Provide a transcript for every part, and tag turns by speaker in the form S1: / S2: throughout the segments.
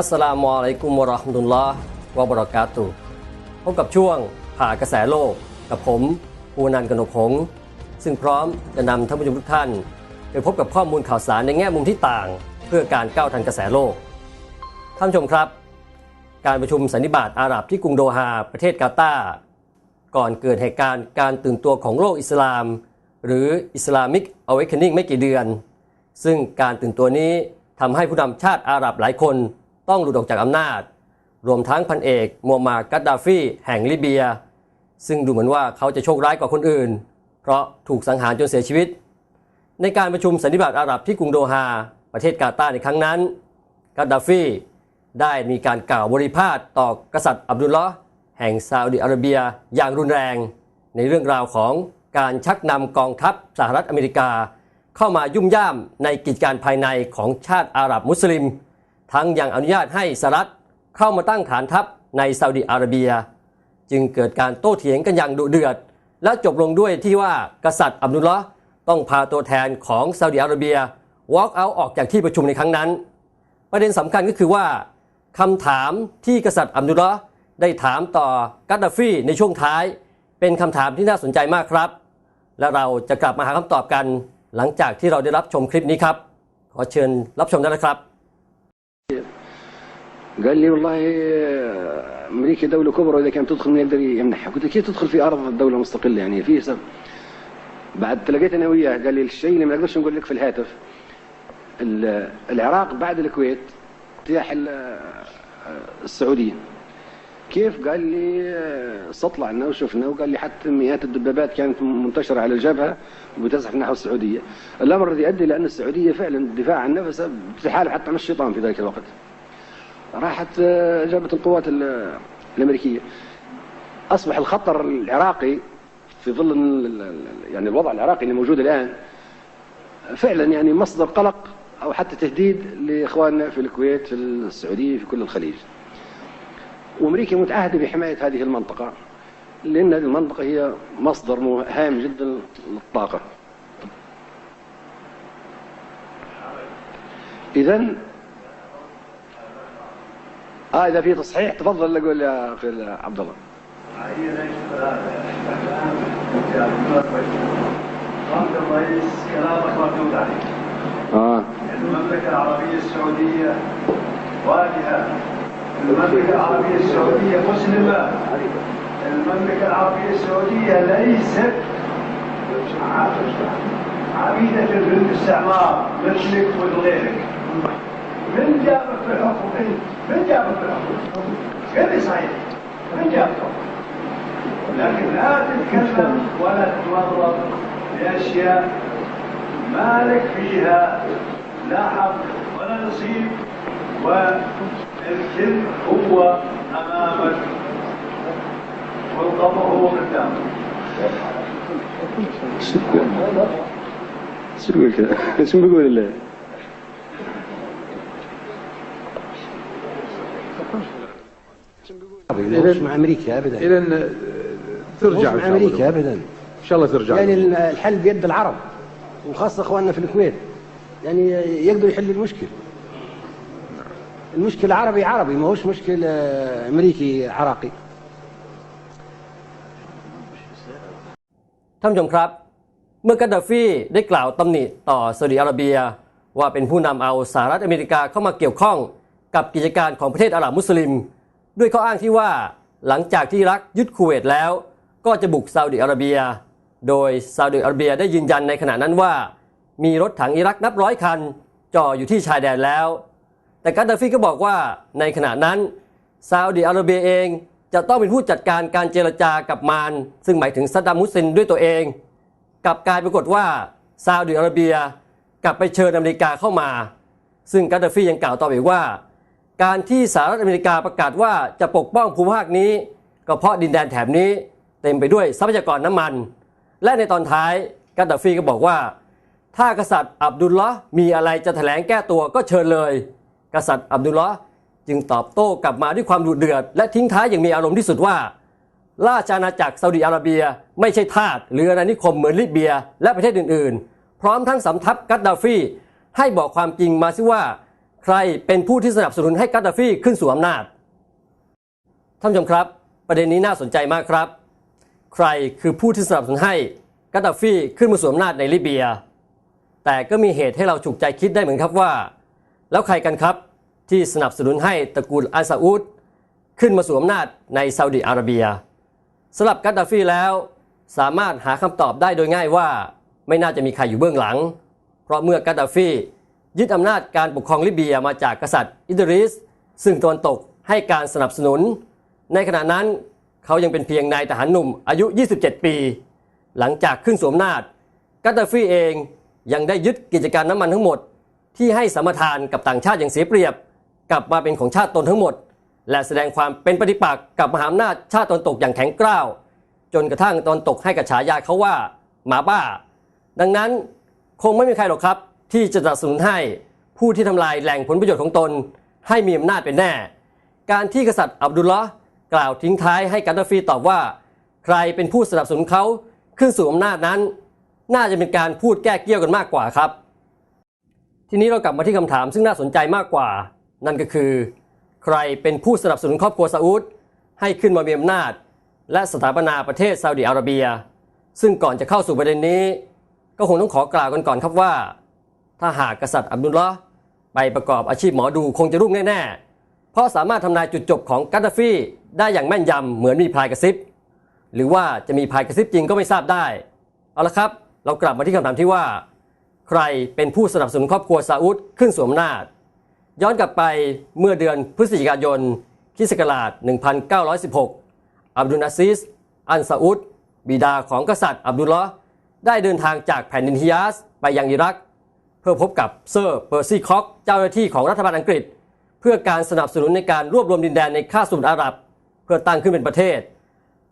S1: อัสสลามุอะลัยกุมวะราะห์มุลลอฮ์วะบะเราะกาตุพบกับช่วงผ่ากระแสโลก กับผมภูนันกนกหง ซึ่งพร้อมจะนำท่านผู้ชมทุกท่าน ไปพบกับข้อมูลข่าวสารในแง่มุมที่ต่าง เพื่อการก้าวทันกระแสโลก ท่านผู้ชมครับ การประชุมสันนิบาตอาหรับที่กรุงโดฮาประเทศกาตาร์ก่อนเกิดเหตุการณ์การตื่นตัวของโลกอิสลาม หรือ Islamic Awakening ไม่กี่เดือน ซึ่งการตื่นตัวนี้ทำให้ผู้นำชาติอาหรับหลายคน ต้องหลุดออกจากอำนาจ รวมทั้งพันเอกมูฮัมหมัดกัดดาฟีแห่งลิเบีย ซึ่งดูเหมือนว่าเขาจะโชคร้ายกว่าคนอื่น เพราะถูกสังหารจนเสียชีวิต ในการประชุมสันนิบาตอาหรับที่กรุงโดฮาประเทศกาตาร์ในครั้งนั้นกัดดาฟีได้มีการกล่าวบริพาทต่อกษัตริย์อับดุลลอฮ์แห่งซาอุดิอาระเบียอย่างรุนแรง ในเรื่องราวของการชักนำกองทัพสหรัฐอเมริกา เข้ามายุ่มย่ามในกิจการภายในของชาติอาหรับมุสลิม ทั้งยังอนุญาตให้สหรัฐเข้ามาตั้งฐานทัพในซาอุดิอาระเบีย จึงเกิดการโต้เถียงกันอย่างดุเดือด และจบลงด้วยที่ว่ากษัตริย์อับดุลลอฮ์ต้องพาตัวแทนของซาอุดิอาระเบีย walk out ออกจากที่ประชุมในครั้งนั้น ประเด็นสำคัญก็คือว่าคำถามที่กษัตริย์อับดุลลอฮ์ได้ถามต่อกัดดาฟีในช่วงท้าย เป็นคำถามที่น่าสนใจมากครับ และเราจะกลับมาหาคำตอบกันหลังจากที่เราได้รับชมคลิปนี้ครับ ขอเชิญรับชมได้นะครับ
S2: قال لي والله أمريكا دولة كبرى وإذا كانت تدخل ما يقدر يمنحها. قلت له كيف تدخل في أرض دولة مستقلة؟ يعني في سبب. بعد تلاقيت أنا وياه قال لي الشيء اللي ما نقدرش نقول لك في الهاتف ال- العراق بعد الكويت آه، السعوديه كيف؟ قال لي آه، استطلعنا وشفنا وقال لي حتى مئات الدبابات كانت منتشرة على الجبهة وبتزحف نحو السعودية. الأمر الذي أدى لأن السعودية فعلا الدفاع عن نفسها بتحالف حتى مع الشيطان في ذلك الوقت. راحت آه، جابت القوات ال- الأمريكية. أصبح الخطر العراقي في ظل يعني الوضع العراقي اللي موجود الآن فعلا يعني مصدر قلق أو حتى تهديد لإخواننا في الكويت في السعودية في كل الخليج. وأمريكا متعهدة بحماية هذه المنطقة لأن هذه المنطقة هي مصدر هام جدا للطاقة. اذا آه إذا في تصحيح تفضل أقول يا أخي عبد الله.
S3: الرئيس كلامك مردود عليه
S2: آه
S3: المملكة العربية السعودية واجهة المملكة العربية السعودية مسلمة المملكة العربية السعودية ليست عبيدة للاستعمار مثلك ولغيرك من جابك في الحكم؟ انت من جابك في الحكم؟ قل صحيح. من جابك لكن لا تتكلم ولا تتورط باشياء مالك فيها لا حق ولا نصيب والكل هو أمامك. والقمر هو قدامك
S2: شو تقول كذا؟ شو بيقول الله؟
S4: مش مع أمريكا ابدا.
S5: إلى ترجع
S4: مع أمريكا ابدا
S5: إن شاء الله ترجع.
S4: يعني الحل بيد العرب وخاصة إخواننا في الكويت. يعني يقدروا يحلوا المشكلة. المشكله عربي عربي ما هوش مشكله امريكي عراقي
S1: ท่านผู้ชมครับ เมื่อกัดดาฟีได้กล่าวตำหนิต่อซาอุดิอาระเบีย ว่าเป็นผู้นำเอาสหรัฐอเมริกาเข้ามาเกี่ยวข้องกับกิจการของประเทศอาหรับมุสลิม ด้วยข้ออ้างที่ว่าหลังจากที่อิรักยึดคูเวตแล้ว ก็จะบุกซาอุดิอาระเบีย โดยซาอุดิอาระเบียได้ยืนยันในขณะนั้นว่า มีรถถังอิรักนับร้อยคันจ่ออยู่ที่ชายแดนแล้ว แต่กัดาฟีก็บอกว่าในขณะนั้นซาอุดิอาระเบียเองจะต้องเป็นผู้จัดการการเจรจากับมารซึ่งหมายถึงซัดดัมมุสลินด้วยตัวเองกลับกลายปรากฏว่าซาอุดิอาระเบียกลับไปเชิญอเมริกาเข้ามา ซึ่งกัดาฟียังกล่าวต่อไปว่า การที่สหรัฐอเมริกาประกาศว่าจะปกป้องภูมิภาคนี้ ก็เพราะดินแดนแถบนี้เต็มไปด้วยทรัพยากรน้ำมัน และในตอนท้ายกัดาฟีก็บอกว่า ถ้ากษัตริย์อับดุลลอฮ์มีอะไรจะแถลงแก้ตัวก็เชิญเลย กษัตริย์อับดุลลอฮ์จึงตอบโต้กลับมาด้วยความดุเดือด และทิ้งท้ายอย่างมีอารมณ์ที่สุดว่า ราชอาณาจักรซาอุดิอาระเบีย ไม่ใช่ทาสหรืออาณานิคมเหมือนลิเบีย และประเทศอื่นๆ พร้อมทั้งสำทับกัดดาฟีให้บอกความจริงมาซิว่า ใครเป็นผู้ที่สนับสนุนให้กาดดาฟีขึ้นสู่อำนาจท่านผู้ชมครับ ประเด็นนี้น่าสนใจมากครับ ใครคือผู้ที่สนับสนุนให้กาดาฟีขึ้นมาสู่อำนาจในลิเบีย แต่ก็มีเหตุให้เราฉุกใจคิดได้เหมือนครับว่า แล้วใครกันครับที่สนับสนุนให้ตระกูลอัลซาอุดขึ้นมาสู่อำนาจในซาอุดิอาระเบียสำหรับกาดาฟีแล้ว สามารถหาคำตอบได้โดยง่ายว่าไม่น่าจะมีใครอยู่เบื้องหลัง เพราะเมื่อกาดาฟียึดอำนาจการปกครองลิเบียมาจากกษัตริย์อิดริส ซึ่งตะวันตกให้การสนับสนุน ในขณะนั้นเขายังเป็นเพียงนายทหารหนุ่มอายุ 27 ปี หลังจากขึ้นสวมนาจกาดาฟีเองยังได้ยึดกิจการน้ำมันทั้งหมด ที่ให้สมทานกับต่างชาติอย่างเสียเปรียบ กลับมาเป็นของชาติตนทั้งหมด และแสดงความเป็นปฏิปักษ์กับมหาอำนาจชาติตนตกอย่างแข็งกร้าว จนกระทั่งตนตกให้กับฉายาเขาว่าหมาบ้า ดังนั้นคงไม่มีใครหรอกครับ ที่จะสนับสนุนให้ผู้ที่ทำลายแหล่งผลประโยชน์ของตน ให้มีอำนาจเป็นแน่ การที่กษัตริย์อับดุลละกล่าวทิ้งท้ายให้กาดาฟีตอบว่า ใครเป็นผู้สนับสนุนเขาขึ้นสู่อำนาจนั้น น่าจะเป็นการพูดแก้เกี้ยวกันมากกว่าครับ ทีนี้เรากลับมาที่คำถามซึ่งน่าสนใจมากกว่า นั่นก็คือ ใครเป็นผู้สนับสนุนครอบครัวซาอุดให้ขึ้นมามีอำนาจ และสถาปนาประเทศซาอุดิอาระเบีย ซึ่งก่อนจะเข้าสู่ประเด็นนี้ ก็คงต้องขอกล่าวกันก่อนครับว่า ถ้าหากกษัตริย์อับดุลละไปประกอบอาชีพหมอดูคงจะรุ่งแน่ๆ เพราะสามารถทำนายจุดจบของกาดาฟีได้อย่างแม่นยำเหมือนมีพลายกระซิบ หรือว่าจะมีพลายกระซิบจริงก็ไม่ทราบได้ เอาละครับ เรากลับมาที่คำถามที่ว่า ใครเป็นผู้สนับสนุนครอบครัวซาอุดขึ้นสวมนาจ ย้อนกลับไปเมื่อเดือนพฤศจิกายนคิสต์ศักราช 1916 อับดุลอาซิส อันซาอุดบิดาของกษัตริย์อับดุลละได้เดินทางจากแผ่นดินฮิยาสไปยังอิรัก เพื่อพบกับเซอร์เปอร์ซีคอกเจ้าหน้าที่ของรัฐบาลอังกฤษ เพื่อการสนับสนุนในการรวบรวมดินแดนในคาบสมุทรอาหรับ เพื่อตั้งขึ้นเป็นประเทศ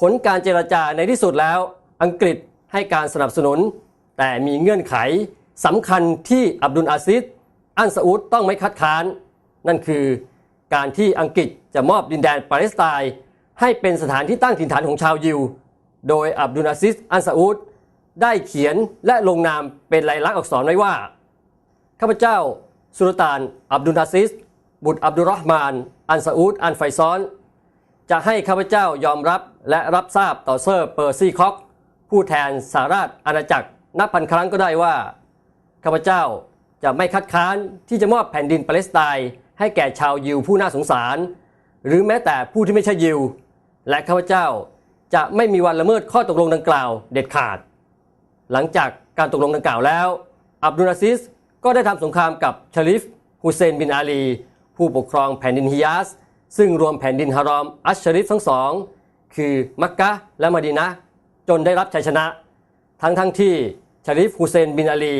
S1: ผลการเจรจาในที่สุดแล้ว อังกฤษให้การสนับสนุน แต่มีเงื่อนไข สำคัญที่อับดุลอาซิสอันซาอุดต้องไม่คัดค้าน นั่นคือการที่อังกฤษจะมอบดินแดนปาเลสไตน์ให้เป็นสถานที่ตั้งถิ่นฐานของชาวยิว โดยอับดุลอาซิสอันซาอุดได้เขียนและลงนามเป็นลายลักษณ์อักษรไว้ว่า ข้าพเจ้า สุลต่าน อับดุลอาซิส บุตรอับดุลรห์มาน อันซาอุดอันไฟซอน จะให้ข้าพเจ้ายอมรับและรับทราบต่อเซอร์เปอร์ซี่คอกผู้แทนสหราชอาณาจักรนับพันครั้งก็ได้ว่า ข้าพเจ้าจะไม่คัดค้านที่จะมอบแผ่นดินปาเลสไตน์ให้แก่ชาวยิวผู้น่าสงสาร หรือแม้แต่ผู้ที่ไม่ใช่ยิว และข้าพเจ้าจะไม่มีวันละเมิดข้อตกลงดังกล่าวเด็ดขาด หลังจากการตกลงดังกล่าวแล้ว อับดุลอาซิสก็ได้ทำสงครามกับชลิฟฮุเซนบินอาลี ผู้ปกครองแผ่นดินฮิยาส ซึ่งรวมแผ่นดินฮารอม อัชชริฟทั้งสอง คือมักกะและมดีนะจนได้รับชัยชนะ ทั้งทั้งที่ชาริฟฮุเซนบินอาลี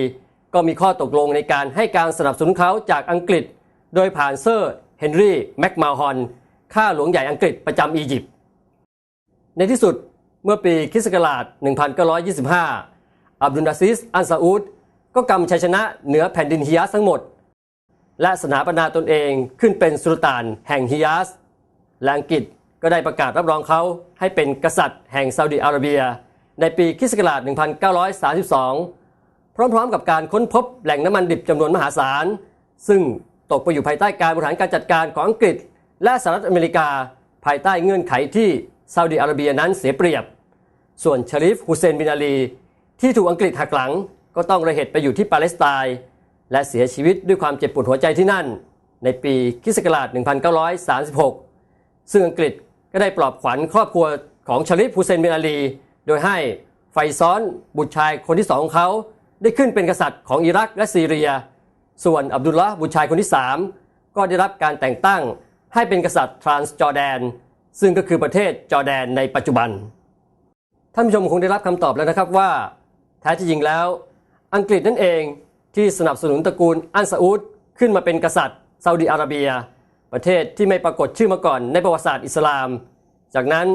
S1: ก็มีข้อตกลงในการให้การสนับสนุนเขาจากอังกฤษ โดยผ่านเซอร์เฮนรี่แม็กมาฮอนข้าหลวงใหญ่อังกฤษประจำอียิปต์ในที่สุดเมื่อปีคริสตศักราช1925 อับดุลอาซิส อันซาอุดก็กำชัยชนะเหนือแผ่นดินฮิยาสทั้งหมด และสถาปนาตนเองขึ้นเป็นสุลต่านแห่งฮิยาสและอังกฤษก็ได้ประกาศรับรองเขาให้เป็นกษัตริย์แห่งซาอุดิอาระเบีย ในปีคริสตศักราช1932 พร้อมๆ กับการค้นพบแหล่งน้ำมันดิบจำนวนมหาศาล ซึ่งตกไปอยู่ภายใต้การบริหารการจัดการของอังกฤษ และสหรัฐอเมริกา ภายใต้เงื่อนไขที่ซาอุดิอาระเบียนั้นเสียเปรียบ ส่วนชาริฟฮุเซนบินอาลี ที่ถูกอังกฤษหักหลัง ก็ต้องระเหตุไปอยู่ที่ปาเลสไตน์และเสียชีวิตด้วยความเจ็บปวดหัวใจที่นั่น ในปีคิศักราช1936 ซึ่งอังกฤษก็ได้ปลอบขวัญครอบครัวของชาริฟฮุเซนบินอาลี โดยให้ไฟซ้อนบุตรชายคนที่สองของเขา ได้ขึ้นเป็นกษัตริย์ของอิรักและซีเรีย ส่วนอับดุลละบุตรชายคนที่ 3 ก็ได้รับการแต่งตั้งให้เป็นกษัตริย์ทรานส์จอร์แดน ซึ่งก็คือประเทศจอร์แดนในปัจจุบัน ท่านผู้ชมคงได้รับคำตอบแล้วนะครับว่า แท้จริงแล้ว อังกฤษนั่นเองที่สนับสนุนตระกูลอันซาอุดขึ้นมาเป็นกษัตริย์ซาอุดิอาระเบีย ประเทศที่ไม่ปรากฏชื่อมาก่อนในประวัติศาสตร์อิสลาม จากนั้น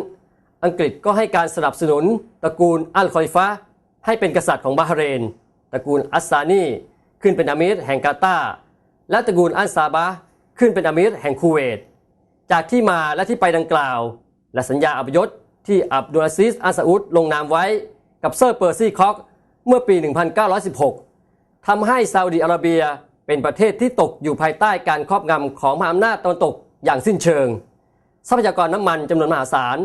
S1: อังกฤษก็ให้การสนับสนุนตระกูลอัลคอยฟะให้เป็นกษัตริย์ของบาห์เรน ตระกูลอัสซานีขึ้นเป็นอามีรแห่งกาตาร์และตระกูลอัลซาบะขึ้นเป็นอามีรแห่งคูเวต จากที่มาและที่ไปดังกล่าว และสัญญาอัปยศที่อับดุลอาซิสอัลซาอุดลงนามไว้กับเซอร์เปอร์ซี่คอกเมื่อปี 1916ทำให้ซาอุดิอาระเบียเป็นประเทศที่ตกอยู่ภายใต้การครอบงำของมหาอำนาจตะวันตกอย่างสิ้นเชิง ทรัพยากรน้ำมันจำนวนมหาศาล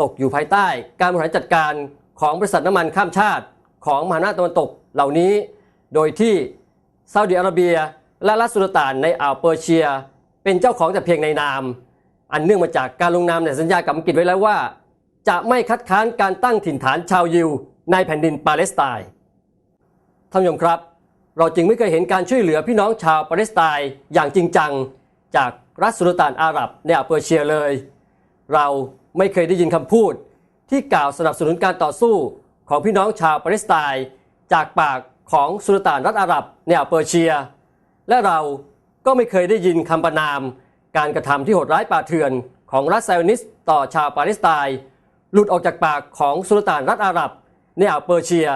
S1: ตกอยู่ภายใต้การบริหารจัดการของบริษัทน้ำมันข้ามชาติ ของมหาอำนาจตะวันตกเหล่านี้ โดยที่ซาอุดิอาระเบีย และรัสสุลต่านในอ่าวเปอร์เซีย เป็นเจ้าของแต่เพียงในนาม อันเนื่องมาจากการลงนามในสัญญากับอังกฤษไว้แล้วว่า จะไม่คัดค้านการตั้งถิ่นฐานชาวยิวในแผ่นดินปาเลสไตน์ท่านผู้ชมครับ เราจึงไม่เคยเห็นการช่วยเหลือพี่น้องชาวปาเลสไตน์อย่างจริงจัง จากรัฐสุลต่านอาหรับในอ่าวเปอร์เซียเลย เราไม่เคยได้ยินคำพูดที่กล่าวสนับสนุนการต่อสู้ ของพี่น้องชาวปาเลสไตน์จากปากของสุลต่านรัฐอาหรับในอ่าวเปอร์เซีย และเราก็ไม่เคยได้ยินคำประนาม การกระทำที่โหดร้ายป่าเถื่อนของรัฐไซออนิสต์ต่อชาวปาเลสไตน์หลุดออกจากปากของสุลต่านรัฐอาหรับในอ่าวเปอร์เซีย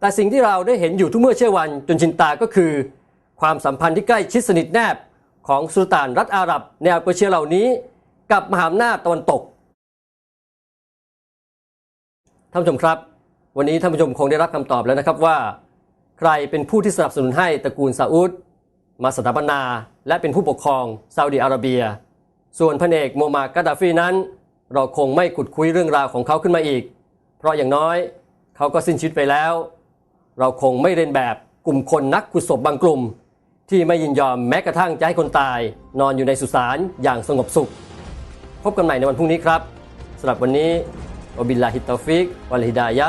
S1: แต่สิ่งที่เราได้เห็นอยู่ทุกเมื่อเชื่อวันจนชินตาก็คือ ความสัมพันธ์ที่ใกล้ชิดสนิทแนบของสุลต่านรัฐอาหรับในอ่าวเปอร์เซียเหล่านี้ กับมหาอำนาจตะวันตกท่านผู้ชมครับ วันนี้ท่านผู้ชมคงได้รับคำตอบแล้วนะครับว่า ใครเป็นผู้ที่สนับสนุนให้ตระกูลซาอุดมาสถาปนา และเป็นผู้ปกครองซาอุดิอาระเบีย ส่วนพระเอกโมมากาดาฟีนั้น เราคงไม่ขุดคุยเรื่องราวของเขาขึ้นมาอีก เพราะอย่างน้อยเขาก็สิ้นชีวิตไปแล้ว เราคงไม่เรียนแบบกลุ่มคนนักขุดศพบางกลุ่ม ที่ไม่ยินยอมแม้กระทั่งจะให้คนตาย นอนอยู่ในสุสานอย่างสงบสุข พบกันใหม่ในวันพรุ่งนี้ครับสำหรับวันนี้วะบิลลาฮิตตอฟิกวัลฮิดายะ